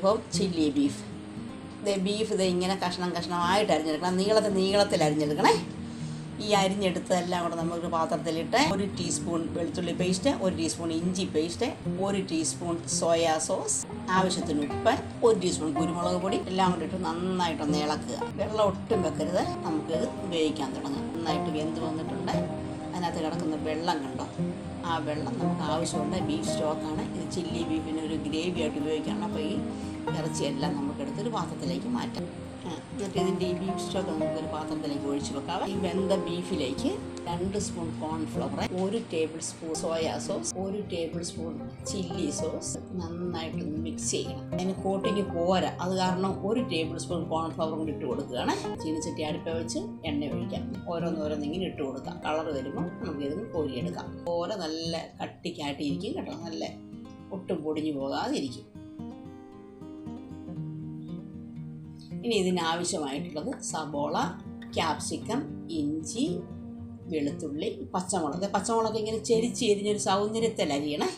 വിഭവം chilli beef. ഇത് beef ഇത് ഇങ്ങനെ കഷ്ണം കഷ്ണമായിട്ട് അരിഞ്ഞെടുക്കണം. നീളത്തിൽ നീളത്തിൽ അരിഞ്ഞെടുക്കണേ. ഈ അരിഞ്ഞെടുത്തതെല്ലാം കൂടെ നമുക്ക് പാത്രത്തിലിട്ട് ഒരു ടീസ്പൂൺ വെളുത്തുള്ളി പേസ്റ്റ് ഒരു ടീസ്പൂൺ ഇഞ്ചി പേസ്റ്റ് ഒരു ടീസ്പൂൺ സോയാ സോസ് ആവശ്യത്തിന് ഉപ്പ് ഒരു ടീസ്പൂൺ കുരുമുളക് പൊടി എല്ലാം കൂടി ഇട്ട് നന്നായിട്ടൊന്ന് ഇളക്കുക. വെള്ളം ഒട്ടും വെക്കരുത്. നമുക്കിത് ഉപയോഗിക്കാൻ തുടങ്ങാം. നന്നായിട്ട് വെന്ത് വന്നിട്ടുണ്ട്. അതിനകത്ത് കിടക്കുന്ന വെള്ളം കണ്ടോ? ആ വെള്ളം നമുക്ക് ആവശ്യമുണ്ട്. ബീഫ് സ്റ്റോക്കാണ് ഇത് ചില്ലി ബീഫിന് ഒരു ഗ്രേവി ആയിട്ട് ഉപയോഗിക്കുകയാണ് അപ്പോൾ ഈ ഇറച്ചിയെല്ലാം നമുക്കെടുത്തൊരു പാത്രത്തിലേക്ക് മാറ്റാം. എന്നിട്ട് ഇതിന്റെ ഈ ബീഫ് സ്റ്റോക്ക് നമുക്കൊരു പാത്രത്തിലേക്ക് ഒഴിച്ച് വെക്കാം. ഈ വെന്ത ബീഫിലേക്ക് രണ്ട് സ്പൂൺ കോൺഫ്ലവർ ഒരു ടേബിൾ സ്പൂൺ സോയാ സോസ് ഒരു ടേബിൾ സ്പൂൺ ചില്ലി സോസ് നന്നായിട്ടൊന്ന് മിക്സ് ചെയ്യണം. അതിന് കോട്ടിങ് പോരാ. അത് കാരണം ഒരു ടേബിൾ സ്പൂൺ കോൺഫ്ലവർ കൂടി ഇട്ട് കൊടുക്കുകയാണ്. ചീനിച്ചട്ടി അടുപ്പ വെച്ച് എണ്ണ ഒഴിക്കാം. ഓരോന്നോരോന്ന് ഇങ്ങനെ ഇട്ട് കൊടുക്കാം. കളർ വരുമ്പോൾ നമുക്ക് ഇതിന് കോരിയെടുക്കാം. ഓരോ നല്ല കട്ടിക്കാട്ടിയിരിക്കും കേട്ടോ. നല്ല ഒട്ടും പൊടിഞ്ഞു പോകാതിരിക്കും. ഇനി ഇതിനാവശ്യമായിട്ടുള്ളത് സബോള ക്യാപ്സിക്കം ഇഞ്ചി വെളുത്തുള്ളി പച്ചമുളക്. പച്ചമുളക് ഇങ്ങനെ ചെരിച്ച് എരിഞ്ഞൊരു സൗന്ദര്യത്തിൽ അരിയണേ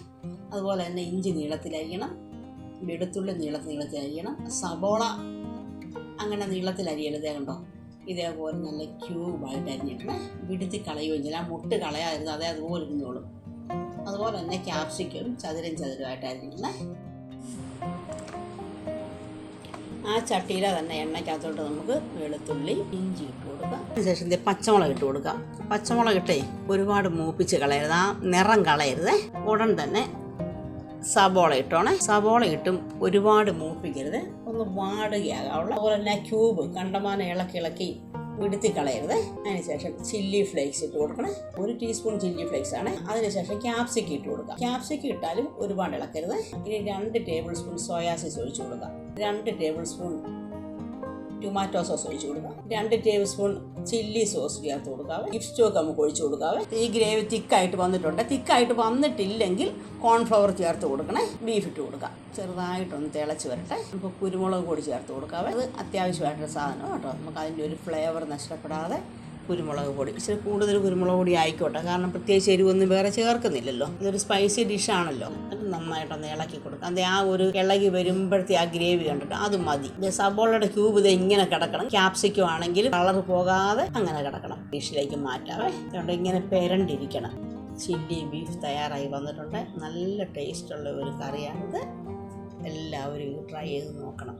അതുപോലെ തന്നെ ഇഞ്ചി നീളത്തിൽ അരിയണം വെളുത്തുള്ളി നീളത്തിൽ നീളത്തിൽ അരിയണം സബോള അങ്ങനെ നീളത്തിൽ അരിയരുതേ കണ്ടോ? ഇതേപോലെ നല്ല ക്യൂബായിട്ട് അരിഞ്ഞിട്ട് വിടുത്തി കളയുകയും ചെയ്യില്ല മുട്ട് കളയാതിരുന്നത് അതേ അതുപോലെ ഇരുന്നോളും. അതുപോലെ തന്നെ ക്യാപ്സിക്കും ചതുരം ചതുരമായിട്ട് അരിഞ്ഞിടണേ. ആ ചട്ടിയിലെ തന്നെ എണ്ണയ്ക്കകത്തോട്ട് നമുക്ക് വെളുത്തുള്ളി ഇഞ്ചി ഇട്ട് കൊടുക്കാം. അതിനുശേഷം പച്ചമുളക് ഇട്ട് കൊടുക്കാം. പച്ചമുളക് ഇട്ടേ ഒരുപാട് മൂപ്പിച്ച് കളയരുത്. ആ നിറം കളയരുത്. ഉടൻ തന്നെ സബോള ഇട്ടോണേ. സബോള ഇട്ടും ഒരുപാട് മൂപ്പിക്കരുത്. ഒന്ന് വാടുകയാകാവുള്ള. അതുപോലെ തന്നെ ക്യൂബ് കണ്ടമാനം ഇളക്കി ഇളക്കി വിടുത്തി കളയരുത് അതിനുശേഷം ചില്ലി ഫ്ലേക്സ് ഇട്ട് കൊടുക്കണം. ഒരു ടീസ്പൂൺ ചില്ലി ഫ്ലേക്സ് ആണ്. അതിനുശേഷം ക്യാപ്സിക്ക് ഇട്ട് കൊടുക്കാം ക്യാപ്സിക്ക് ഇട്ടാലും ഒരുപാട് ഇളക്കരുത്. ഇനി രണ്ട് ടേബിൾ സ്പൂൺ സോയാ സോസ് ഒഴിച്ചു കൊടുക്കാം രണ്ട് ടേബിൾ സ്പൂൺ ടൊമാറ്റോ സോസ് ഒഴിച്ചു കൊടുക്കാം. രണ്ട് ടേബിൾ സ്പൂൺ ചില്ലി സോസ് ചേർത്ത് കൊടുക്കാവേ ഇഫ് സ്റ്റോക്ക് നമുക്ക് ഒഴിച്ചു കൊടുക്കാവേ ഈ ഗ്രേവി തിക്കായിട്ട് വന്നിട്ടുണ്ട്. തിക്കായിട്ട് വന്നിട്ടില്ലെങ്കിൽ കോൺഫ്ലവർ ചേർത്ത് കൊടുക്കണേ. ബീഫ് ഇട്ട് കൊടുക്കാം. ചെറുതായിട്ടൊന്ന് തിളച്ച് വരട്ടെ. നമുക്ക് കുരുമുളക് കൂടി ചേർത്ത് കൊടുക്കാവേ അത് അത്യാവശ്യമായിട്ടൊരു സാധനം കേട്ടോ. നമുക്ക് അതിന്റെ ഒരു ഫ്ലേവർ നഷ്ടപ്പെടാതെ കുരുമുളക് പൊടി. ഇച്ചിരി കൂടുതൽ കുരുമുളക് പൊടി ആയിക്കോട്ടെ. കാരണം പ്രത്യേകിച്ച് എരിവൊന്നും വേറെ ചേർക്കുന്നില്ലല്ലോ. ഇതൊരു സ്പൈസി ഡിഷാണല്ലോ നന്നായിട്ടൊന്ന് ഇളക്കി കൊടുക്കാം. അതെ ആ ഒരു ഇളകി വരുമ്പോഴത്തെ ആ ഗ്രേവി കണ്ടിട്ട് അത് മതി. സബോളയുടെ ക്യൂബ് ഇത് ഇങ്ങനെ കിടക്കണം. ക്യാപ്സിക്കം ആണെങ്കിൽ കളർ പോകാതെ അങ്ങനെ കിടക്കണം. ഡിഷിലേക്ക് മാറ്റാവേ. അതുകൊണ്ട് ഇങ്ങനെ പെരണ്ടിരിക്കണം. ചില്ലി ബീഫ് തയ്യാറായി വന്നിട്ടുണ്ട്. നല്ല ടേസ്റ്റുള്ള ഒരു കറിയാണിത്. എല്ലാവരും ട്രൈ ചെയ്ത് നോക്കണം.